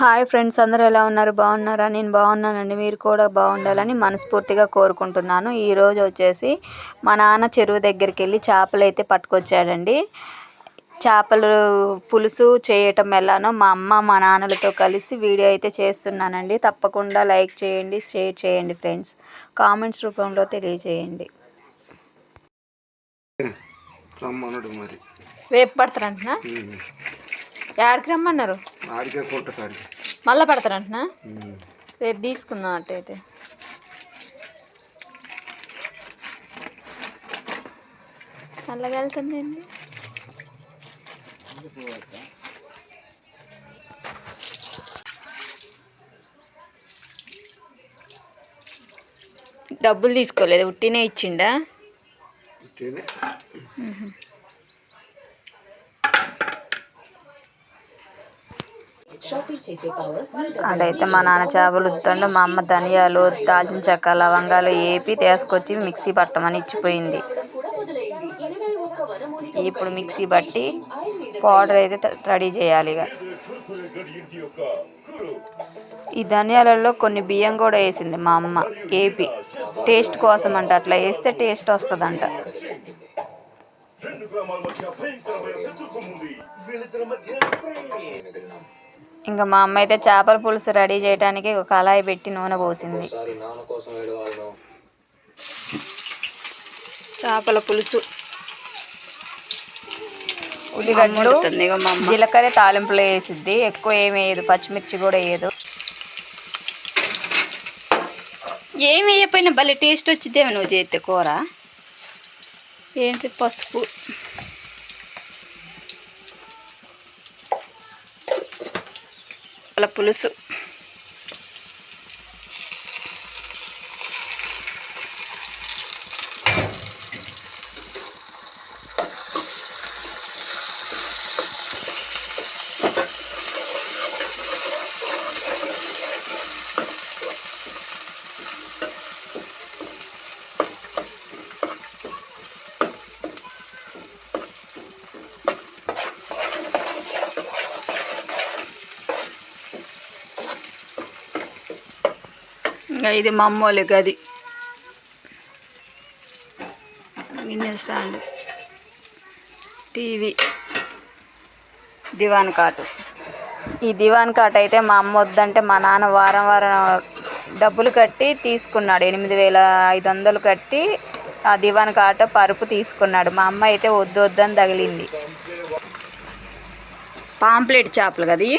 Hi friends అందరూ ఎలా ఉన్నారు? బాగున్నారా? నేను బాగున్నానండి. మీరు కూడా బాగుండాలని మనస్ఫూర్తిగా కోరుకుంటున్నాను. ఈరోజు వచ్చేసి మా నాన్న చెరువు దగ్గరికి వెళ్ళి చేపలు అయితే పట్టుకొచ్చాడండి. చేపలు పులుసు చేయటం ఎలానో మా అమ్మ మా నాన్నలతో కలిసి వీడియో అయితే చేస్తున్నానండి. తప్పకుండా లైక్ చేయండి షేర్ చేయండి ఫ్రెండ్స్. కామెంట్స్ రూపంలో తెలియజేయండి. రేపు ఎక్కడికి రమ్మన్నారు? ఆడికే కొట్ట కాడికి మళ్ళీ పడతారంటనా రేపు తీసుకుందాం అట్టయితే చల్లగా వెళ్తుంది ఏంటి డబ్బులు తీసుకోలేదు ఉట్టినే ఇచ్చిండా? అదైతే మా నాన్న చేపలు ఉత్తండు మా అమ్మ ధనియాలు దాల్చిన చెక్క లవంగాలు ఏపి తీసుకొచ్చి మిక్సీ పట్టమని ఇచ్చిపోయింది. ఇప్పుడు మిక్సీ పట్టి పౌడర్ అయితే రెడీ చేయాలి ఇక. ఈ ధనియాలలో కొన్ని బియ్యం కూడా వేసింది మా అమ్మ ఏపీ. టేస్ట్ కోసం అంట అట్లా వేస్తే టేస్ట్ వస్తుందంట. ఇంకా మా అమ్మ అయితే చేపల పులుసు రెడీ చేయడానికి ఒక కళాయి పెట్టి నూనె పోసింది. చేపల పులుసు. ఉల్లిగడ్డలు జీలకర్ర తాలింపులో వేసిద్ది. ఎక్కువ ఏమి వేయదు పచ్చిమిర్చి కూడా వేయదు. ఏమి వేయకపోయినా భలే టేస్ట్ వచ్చిద్దేమో నువ్వు చేస్తే కూర. ఏంటి పసుపు? చేపల పులుసు. ఇది మా అమ్మోళ్ళ గది. గిన్నె స్టాండ్. టీవీ. దివాన్ కాటు. ఈ దివాన్ కాట్ అయితే మా అమ్మ వద్దంటే మా నాన్న వారం వారం డబ్బులు కట్టి తీసుకున్నాడు. ఎనిమిది వేల ఐదు వందలు కట్టి ఆ దివాన్ కాట పరుపు తీసుకున్నాడు. మా అమ్మ అయితే వద్దు వద్దని తగిలింది. పాంప్లెట్ చేపలు కదా?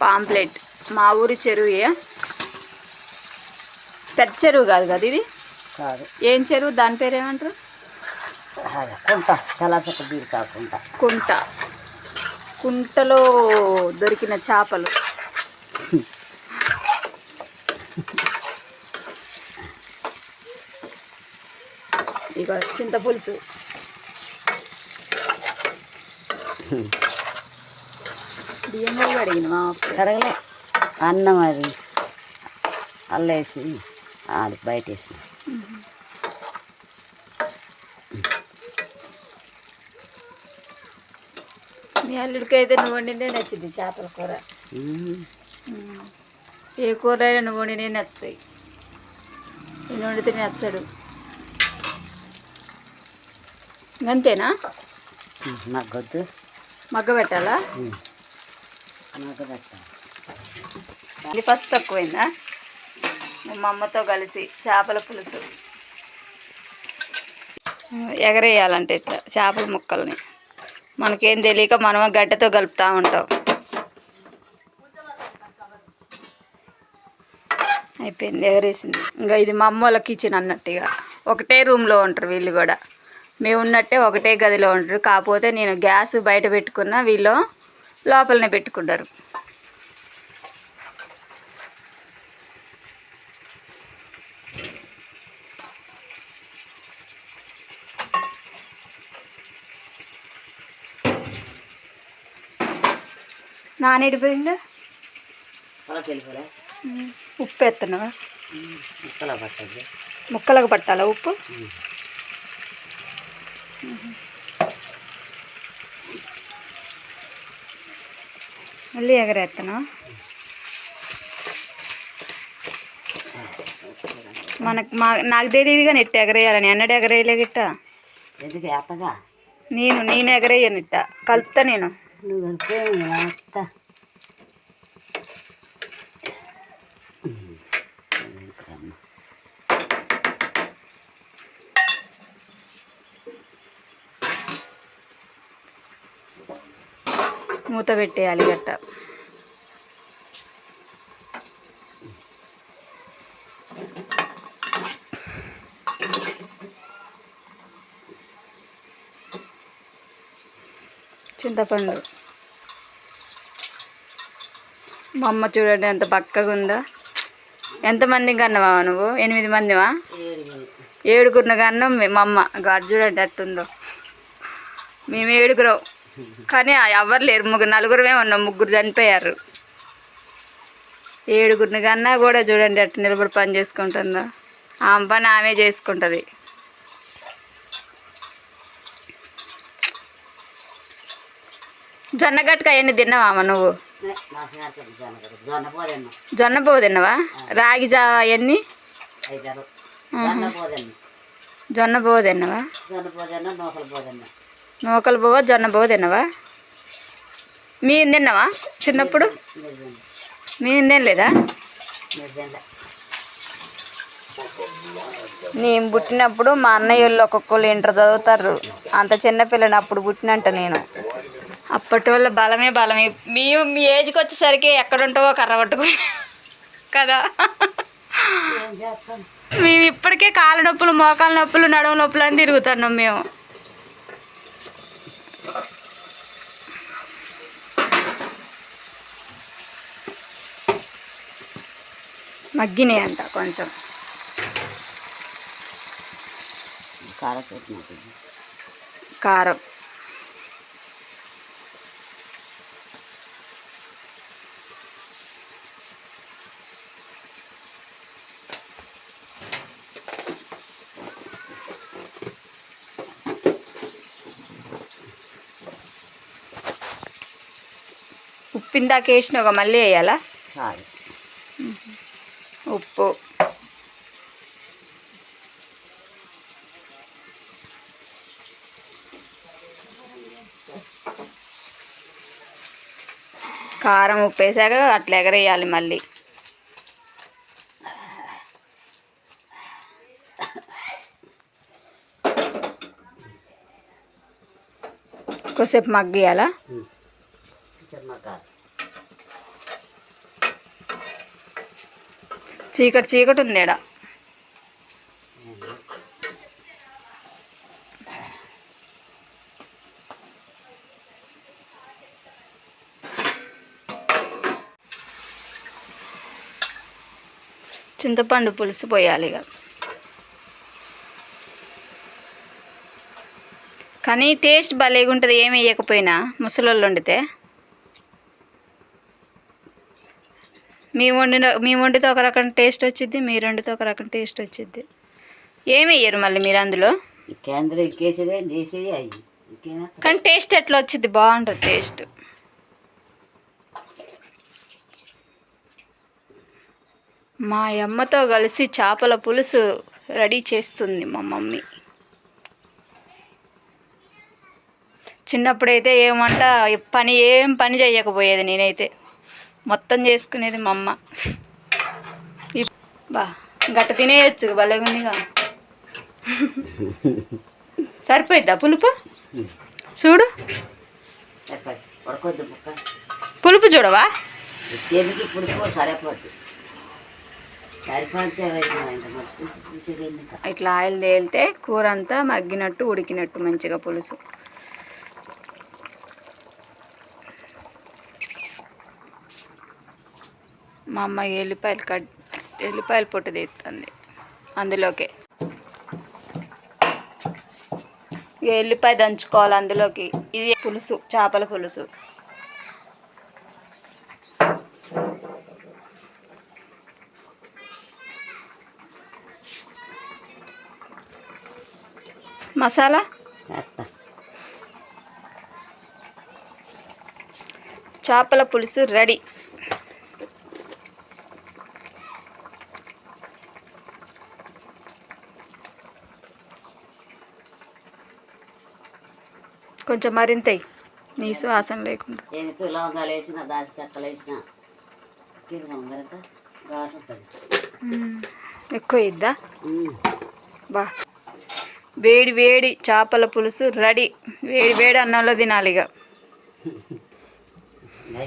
పాంప్లెట్. మా ఊరి చెరువే. పెద్ద చెరువు కాదు కదా ఇది? కాదు. ఏం చెరువు? దాని పేరు ఏమంటారు కుంట. కుంట. కుంటలో దొరికిన చేపలు. ఇక చింతపులుసు. బియ్యం కూడా అడిగిన కడగలే. అన్నం అది అల్లేసి ఆడి బయట వేసిన మీ అల్లుడికి అయితే నువ్వు వండిందే నచ్చింది చేపల కూర. ఏ కూర అయినా నువ్వు వండినే నచ్చుతాయి నేను వండితే నచ్చడు. అంతేనా? మగ్గొద్దు మగ్గ పెట్టాలా మగ్గ పెట్టాలి అది ఫస్ట్ తక్కువైందా? మా అమ్మతో కలిసి చేపల పులుసు. ఎగరేయాలంటే ఇట్లా చేపల ముక్కల్ని. మనకేం తెలియక మనం గడ్డతో కలుపుతూ ఉంటాం. అయిపోయింది ఎగరేసింది. ఇంకా ఇది మా అమ్మ వాళ్ళ కిచెన్ అన్నట్టుగా ఒకటే రూమ్లో ఉంటారు వీళ్ళు కూడా. మేము ఉన్నట్టే ఒకటే గదిలో ఉంటారు. కాకపోతే నేను గ్యాస్ బయట పెట్టుకున్న వీళ్ళు లోపలనే పెట్టుకుంటారు. నానెడిపోయిండు ఉప్పు ఎత్తున్నావా ముక్కలకు పట్టాలా. ఉప్పు? మళ్ళీ ఎగరేస్తాను మనకు మా నాకు తెలియదు కానీ ఇట్ట ఎగరేయాలని. ఎన్నడూ ఎగరేయలే గిట్ట. ఎందుకు ఏపగా నేను నేను ఎగరేయను ఇట్ట. కలుపుతా నేను. నువ్వు కలిపే వేస్తా మూత పెట్టేయాలి గట్ట. చింతపండు. మా అమ్మ చూడండి ఎంత బక్కగా ఉందో. ఎంతమంది కన్నవా నువ్వు? ఎనిమిది మందివా? ఏడు కన్నా ఏడుగురిని మా అమ్మ గాడు చూడండి ఎట్టుందో. మేము ఏడుగురం. కానీ ఎవరు లేరు. ముగ్గురు నలుగురమే ఉన్నాం. ముగ్గురు చనిపోయారు. ఏడుగురిని కన్నా కూడా చూడండి ఎట్టు నిలబడి పని చేసుకుంటుందో. ఆమె పని ఆమె చేసుకుంటుంది. జొన్నగట్టుక అవన్నీ తిన్నావా అమ్మ నువ్వు? జొన్న పువ్వు తిన్నావా రాగి జావ అవన్నీ? జొన్న పువ్వు తిన్నావా నూకలు పువ్వు జొన్న పువ్వు తిన్నావా మేము తిన్నావా చిన్నప్పుడు. మేము తినలేదా. నేను పుట్టినప్పుడు మా అన్నయ్య వాళ్ళు ఒక్కొక్కరు ఇంటర్ చదువుతారు. అంత చిన్నపిల్లని అప్పుడు పుట్టినంట నేను. అప్పటి వల్ల బలమే బలమే. మేము మీ ఏజ్కి వచ్చేసరికి ఎక్కడ ఉంటావో కర్ర పట్టుకో కదా? మేము ఇప్పటికే కాళ్ళ నొప్పులు మోకాళ్ళ నొప్పులు నడుము నొప్పులు అని తిరుగుతున్నాం మేము. మగ్గినాయి అంట కొంచెం కారం. ఇందాక వేసినావు మళ్ళీ వేయాలా? ఉప్పు. కారం ఉప్పు వేసాక అట్లా ఎగరేయాలి మళ్ళీ. కొద్దిసేపు మగ్గియాలా? చీకటి చీకటి ఉంది ఎడ చింతపండు పులుసు పోయాలి ఇక. కానీ టేస్ట్ భలేగా ఉంటుంది ఏమి వేయకపోయినా ముసలోళ్ళు వండితే. మేము వండిన మేము వండితే ఒక రకం టేస్ట్ వచ్చింది మీరు వండితే ఒక రకం టేస్ట్ వచ్చింది ఏమి వేయరు మళ్ళీ మీరు అందులో? కానీ టేస్ట్ ఎట్లా వచ్చింది బాగుంటుంది టేస్ట్. మా అమ్మతో కలిసి చేపల పులుసు రెడీ చేస్తుంది మా మమ్మీ. చిన్నప్పుడైతే ఏమంట పని ఏం పని చేయకపోయేది నేనైతే. మొత్తం చేసుకునేది మా అమ్మ. బా గట్ట తినేయచ్చు భలేగుందిగా సరిపోయిద్దా పులుపు? చూడు. పులుపు చూడవా? ఇట్లా? ఆయిల్ తేలితే కూర అంతా మగ్గినట్టు ఉడికినట్టు మంచిగా పులుసు. మా అమ్మ ఎల్లిపాయలు కట్ ఎల్లిపాయలు పొట్టు తీస్తుంది అందులోకే. ఎల్లిపాయ దంచుకోవాలి అందులోకి. ఇది పులుసు చేపల పులుసు. మసాలా? చేపల పులుసు రెడీ. కొంచెం మరింత నీ శ్వాసం లేకుండా. ఎందుకు లవంగాలు వేసిన చెక్కలు వేసిన? ఎక్కువ ఇద్దా బా. వేడి వేడి చేపల పులుసు రెడీ. వేడి వేడి అన్నంలో తినాలి ఇక